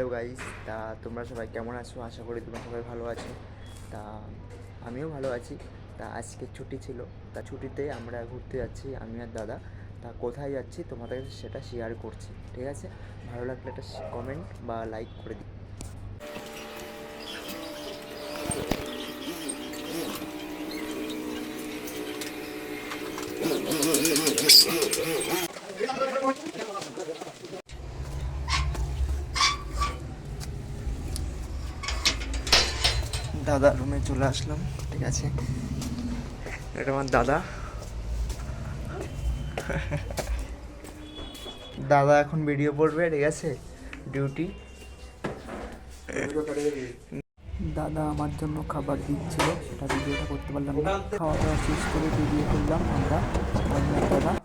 Hello guys, তা তোমরা সবাই কেমন আছো? আশা করি তোমরা সবাই ভালো আছো। তা আমিও ভালো আছি। তা আজকে ছুটি ছিল। তা ছুটিতে আমরা ঘুরতে যাচ্ছি, আমি আর দাদা। তা কোথায় যাচ্ছি তোমাদের কাছে সেটা শেয়ার করছি, ঠিক আছে? ভালো লাগলে একটা কমেন্ট বা লাইক করে দিই দাদা রুমে চলে আসলাম, ঠিক আছে? এটা আমার দাদা। দাদা এখন ভিডিও পড়বে ঠিক আছে? ডিউটি। দাদা আমার জন্য খাবার দিচ্ছিল, সেটা ভিডিওটা করতে পারলাম না। খাওয়া দাওয়া শেষ করে ভিডিও করলাম আমরা। দাদা যেতে যেতে দেখাবো।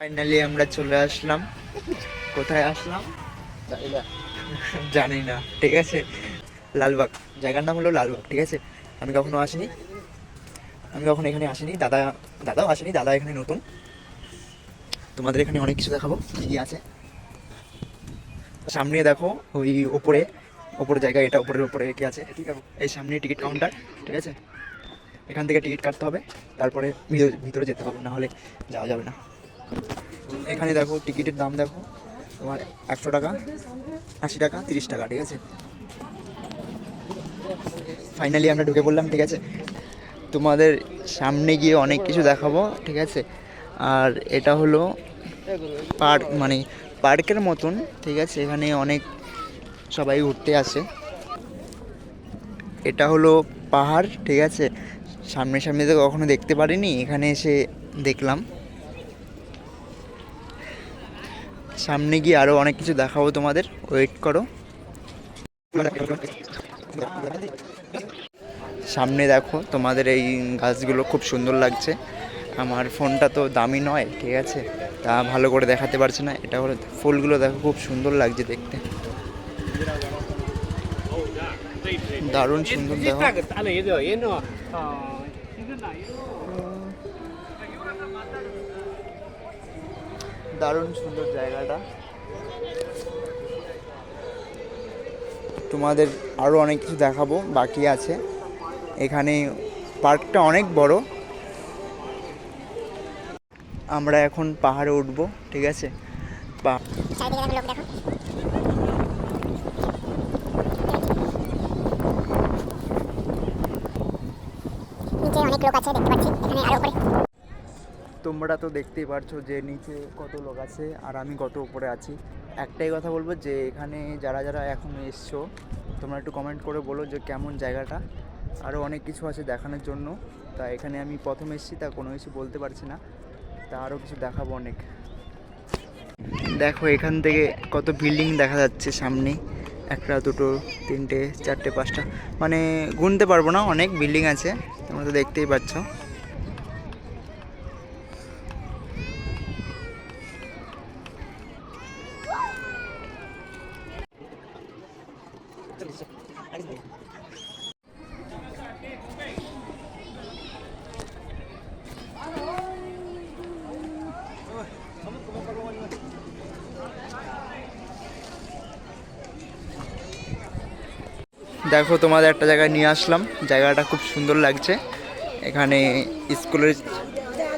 ফাইনালি আমরা চলে আসলাম। কোথায় আসলাম? জানি না ঠিক আছে? লালবাগ। জায়গার নাম হলো লালবাগ ঠিক আছে? আমি কখনো আসিনি। আমি কখনো এখানে আসিনি। দাদা দাদাও আসেনি দাদা এখানে নতুন। তোমাদের এখানে অনেক কিছু দেখাবো কি আছে? সামনে দেখো ওই ওপরে ওপরে জায়গা এটা ওপরের উপরে কি আছে? ঠিক আছে? এই সামনে টিকিট কাউন্টার ঠিক আছে? এখান থেকে টিকিট কাটতে হবে তারপরে ভিতরে- ভিতরে যেতে হবে না হলে যাওয়া যাবে না। এখানে দেখো, টিকিটের দাম দেখো, তোমার একশো টাকা, আশি টাকা, তিরিশ টাকা, ঠিক আছে? ফাইনালি আমরা ঢুকে পড়লাম, ঠিক আছে? তোমাদের সামনে গিয়ে অনেক কিছু দেখাবো, ঠিক আছে? আর এটা হলো পার্ক মানে পার্কের মতন, ঠিক আছে? এখানে অনেক সবাই ঘুরতে আসে। এটা হলো পাহাড়, ঠিক আছে? সামনে সামনে তো কখনো দেখতে পারিনি, এখানে এসে দেখলাম। সামনে গিয়ে আরও অনেক কিছু দেখাবো তোমাদের ওয়েট করো সামনে দেখো তোমাদের এই গাছগুলো খুব সুন্দর লাগছে আমার ফোনটা তো দামি নয় ঠিক আছে তা ভালো করে দেখাতে পারছে না এটা হলো ফুলগুলো দেখো খুব সুন্দর লাগছে দেখতে দারুণ সুন্দর দেখো দারুণ সুন্দর জায়গাটা। তোমাদের আরও অনেক কিছু দেখাবো, বাকি আছে। এখানে পার্কটা অনেক বড়। আমরা এখন পাহাড়ে উঠবো, ঠিক আছে? অনেক লোক আছে, দেখতে পাচ্ছি। এখানে আরও তোমরা তো দেখতেই পারছ যে নিচে কত লোক আছে আর আমি কত উপরে আছি। একটাই কথা বলব যে এখানে যারা যারা এখন এসছো, তোমরা একটু কমেন্ট করে বলো যে কেমন জায়গাটা। আরও অনেক কিছু আছে দেখানোর জন্য। তা এখানে আমি প্রথম এসেছি, তা কোনো কিছু বলতে পারছি না। তা আরও কিছু দেখাবো অনেক। দেখো এখান থেকে কত বিল্ডিং দেখা যাচ্ছে সামনে। একটা, দুটো, তিনটে, চারটে, পাঁচটা। মানে গুনতে পারব না, অনেক বিল্ডিং আছে, তোমরা তো দেখতেই পাচ্ছ। দেখো, তোমাদের একটা জায়গায় নিয়ে আসলাম। জায়গাটা খুব সুন্দর লাগছে। এখানে স্কুলের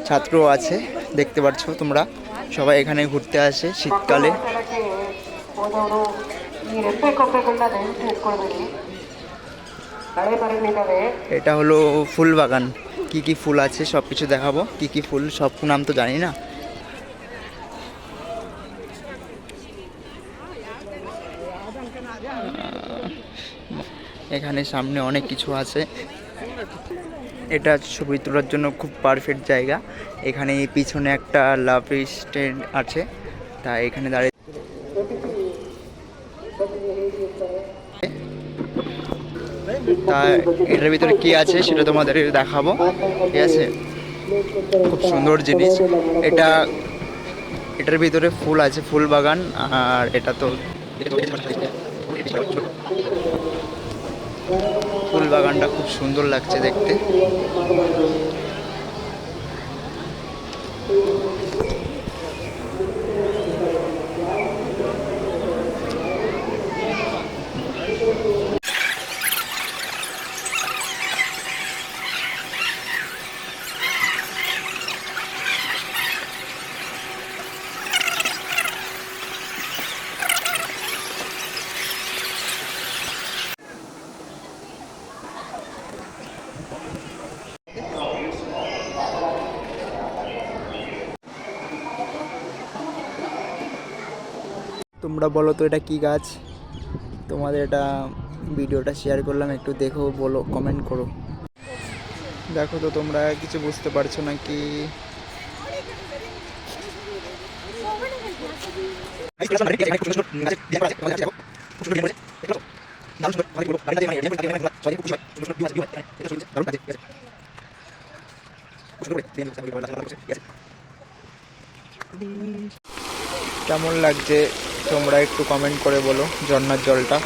ছাত্র আছে, দেখতে পাচ্ছ তোমরা। সবাই এখানে ঘুরতে আসে শীতকালে। এটা হলো ফুল বাগান। কি কি ফুল আছে সব কিছু দেখাবো। কি কি ফুল সব নাম তো জানি না। এখানে সামনে অনেক কিছু আছে। এটা ছবি তোলার জন্য খুব পারফেক্ট জায়গা। এখানে পিছনে একটা লাভ স্ট্যান্ড আছে। তা এখানে দাঁড়িয়ে তা এটার ভিতরে কি আছে সেটা তোমাদের দেখাবো। ঠিক আছে? খুব সুন্দর জিনিস। এটা, এটার ভিতরে ফুল আছে, ফুল বাগান। আর এটা তো ফুল বাগানটা খুব সুন্দর লাগছে দেখতে। তোমরা বলো তো এটা কি গাছ? তোমাদের এটা ভিডিওটা শেয়ার করলাম, একটু দেখো, বলো কমেন্ট করো। দেখো তো তোমরা কিছু বুঝতে পারছ না কি কেমন লাগছে? তোমরা একটু কমেন্ট করে বলো ঝর্নার জলটা।